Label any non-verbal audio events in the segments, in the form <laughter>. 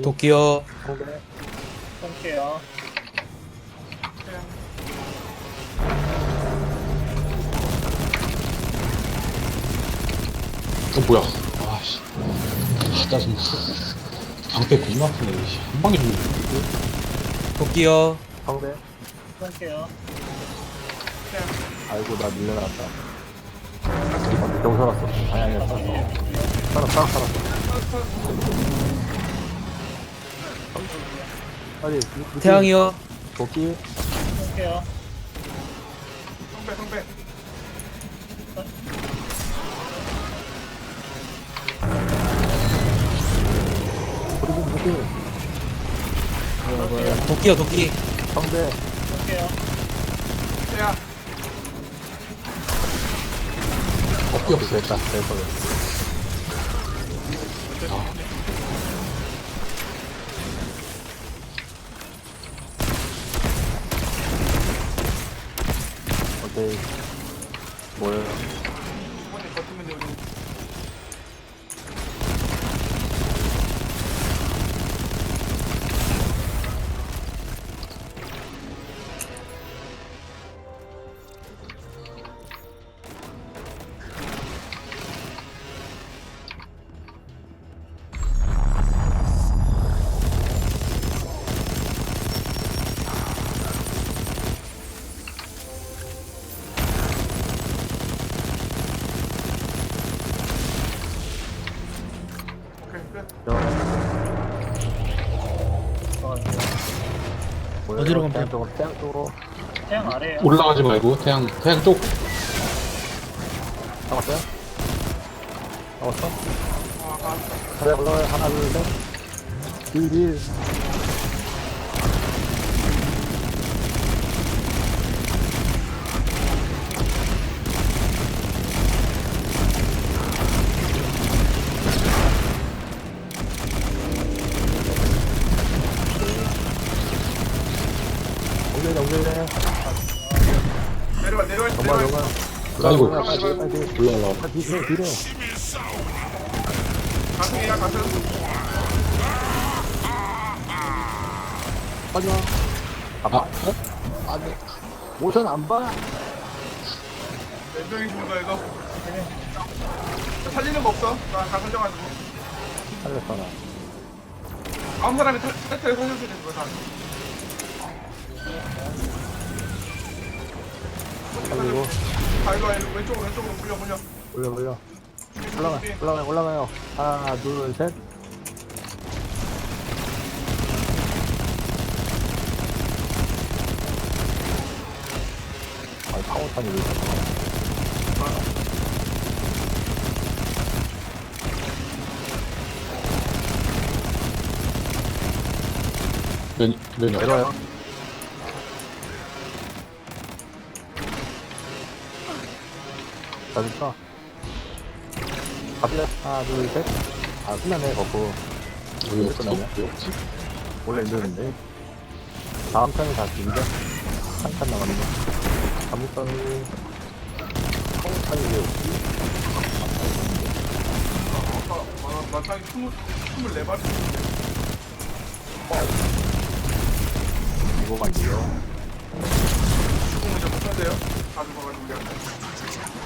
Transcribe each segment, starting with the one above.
도끼요. 똥게요. 어, 뭐야. 아씨. 아, 짜증나. 방패 겁나 아프네. 씨. 한 방에 죽는 도끼요. 상대? 똥게요. 아이고, 나 밀려나갔다. 어, 겨우 살았어. 아니, 아니야, 살았어. 살았어, 살았어, 살았어. 무- 무기, 태양이요. 도끼, 똥게요. 성배, 성배. 그리고 도끼요, 도끼. 상대, 똥게요. 야, 어깨 없어, 됐다, 됐어. 오 뭐예요? 보여요. 어디로 가면 태양 돼요? 쪽으로, 태양 쪽으로. 태양 아래에 올라가지 말고 태양 태양 쪽 잡았어요? 잡았어? 그래, 불러요. 하나, 둘, 셋. 1, 1. 아이고. 올라가, 빨리, 빨리. 올라올라. 아, 뒤로, 뒤로. 가슴이야, 가슴. 빠져. 아, 어? 안 돼. 모션 안 봐? 몇 명이 거야, 이거? 자, 살리는 거 없어. 나다 설정가지고. 살렸어, 나. 아무 사람이 탈- 탈퇴를 살려줘야 되는 거야, 다. 살리고. 아, 이거 왼쪽으로, 왼쪽으로 물려, 물려. 올려, 올려. 올라가, 올라가요, 올라가요. 하나, 둘, 셋. 아, 파워탄이 왜 이렇게 면, 면이 내려요? 자, 됐어. 갑니다. 하나, 둘, 셋. 아, 끝나네, 거꾸. 여기 없어? 여기 없지? 원래 있는데. 다음 칸이 다 길죠? 한칸 남았네. 감옥선이, 파워탄이 왜 없지? 아까, 아, 마땅히 스물, 스물네 마리 죽는데. 이거만 이겨. 죽으면 이제 못한대요. 다 죽어가지고, 우리한테.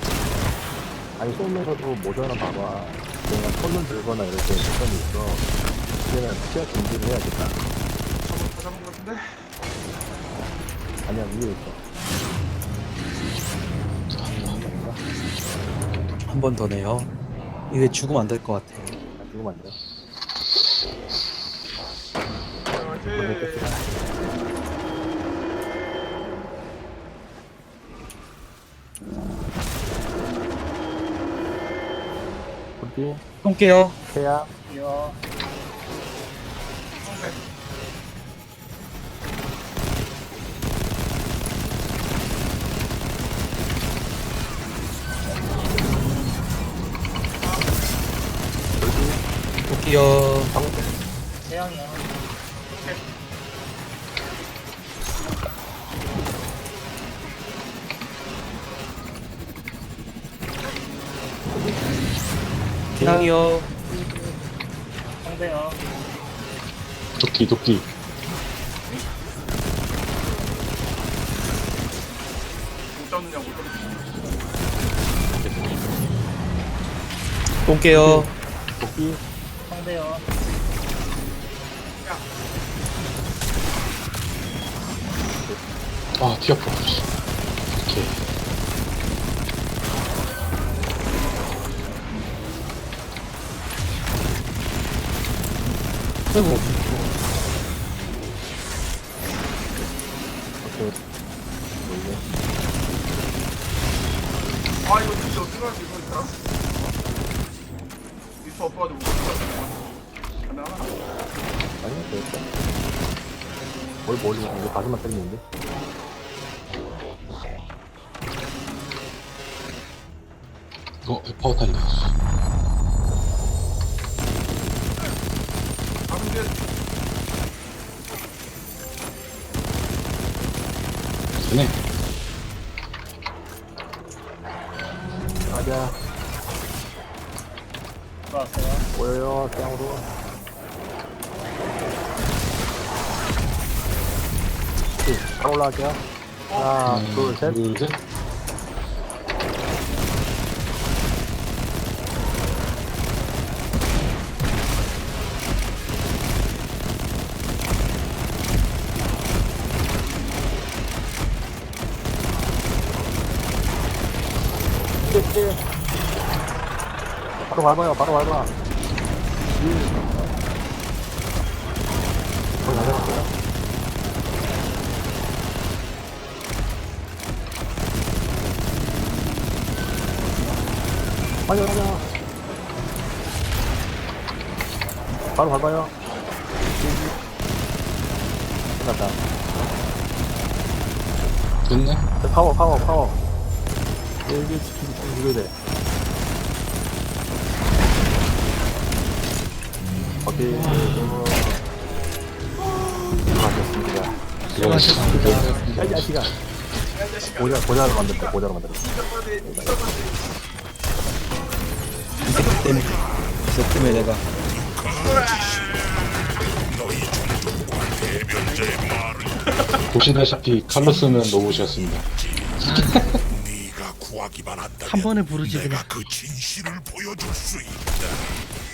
아니 쏘면서도 모션을 봐봐 내가 손을 들거나 이럴 때 모션이 있어 그때는 피하 준비를 해야겠다 잡은, 다 잡은 거 같은데? 아니야 위에 있어 한 번 더 내요. 이게 죽으면 안 될 것 같아. 아, 죽으면 안돼 자, 화이팅! 기 똥게요. 태양 볼게요. 태양이요. 태양이요. 상대요. 도끼 도끼 못 잡느냐 똥게요. 도끼 상대요. 아 튀었다 오케이 오케이 아 이거 진짜 어떡하지 이거 진짜 미스터 없어가지고 못 잡았어 가능하나? 아니 됐다 뭘 머리 이거. 가슴만 때리는데. 어 파워탄이다 아 근데 되네. 가자. 들어왔어요. 보여요 바로 올라갈게요. 하나 음, 둘셋. 둘 셋 바로 밟아요 바로 밟아. 거의 다 잡았어요 맞아. 맞아 바로 밟아요. 끝났다. 됐네. 자, 파워 파워 파워 여기 지금 이거 돼 오케이 수고하셨습니다 수고하셨습니다 야 자식아 고자 고자로 만들었다 고자로 만들었다 이 새끼 때문에. 이 새끼 때문에 내가. 보시다시피 칼로스는 로봇이었습니다 <laughs> 한다면 한 번에 부르지 내가 그냥. 그 진실을 보여줄 수 있다.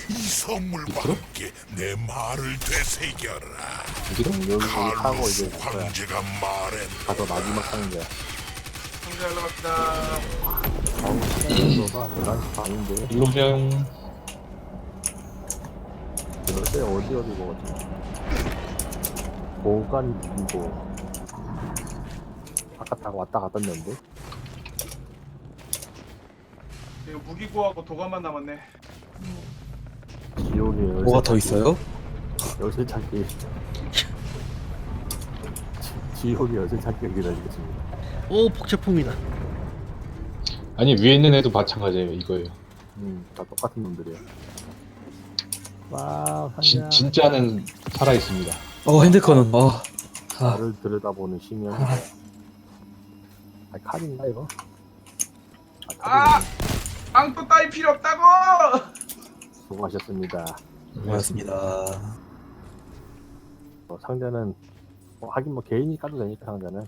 이 선물과 함께 내 말을 되새겨라. 여기 여기 칼로스 황제가 말했다. 가서 마지막 하는 거야 상자 올라갑시다. 아우 시간이 없어서 11시 반인데 일로병. 요새 어디 어디 먹었지? 보관 이고. 아까 타고 왔다 갔다 했는데 이거 무기고하고 도감만 남았네. 지옥의 열쇠 뭐가 더 찾기. 있어요? 열쇠 찾기. 지- 지옥의 열쇠 찾기가 기다리겠습니다. 오 복제품이다. 아니 위에 있는 애도 마찬가지예요 이거예요. 음다 똑같은 놈들이야. 와 진, 진짜는 살아있습니다. 어 핸드컨은 어. 아, 나를 들여다보는 시면 아. 칼인가 이거? 아! 아 칼이네 빵또 따위 필요 없다고! 수고하셨습니다. 고맙습니다. 뭐 상자는 뭐 하긴 뭐 개인이 까도 되니까 상자는.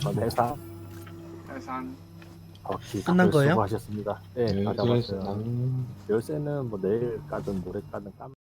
전 해상 해산. 역시 끝난 다들 거예요? 수고하셨습니다. 네, 네, 다. 잡았어요. 열쇠는 뭐 내일 까든 모레 까든 까면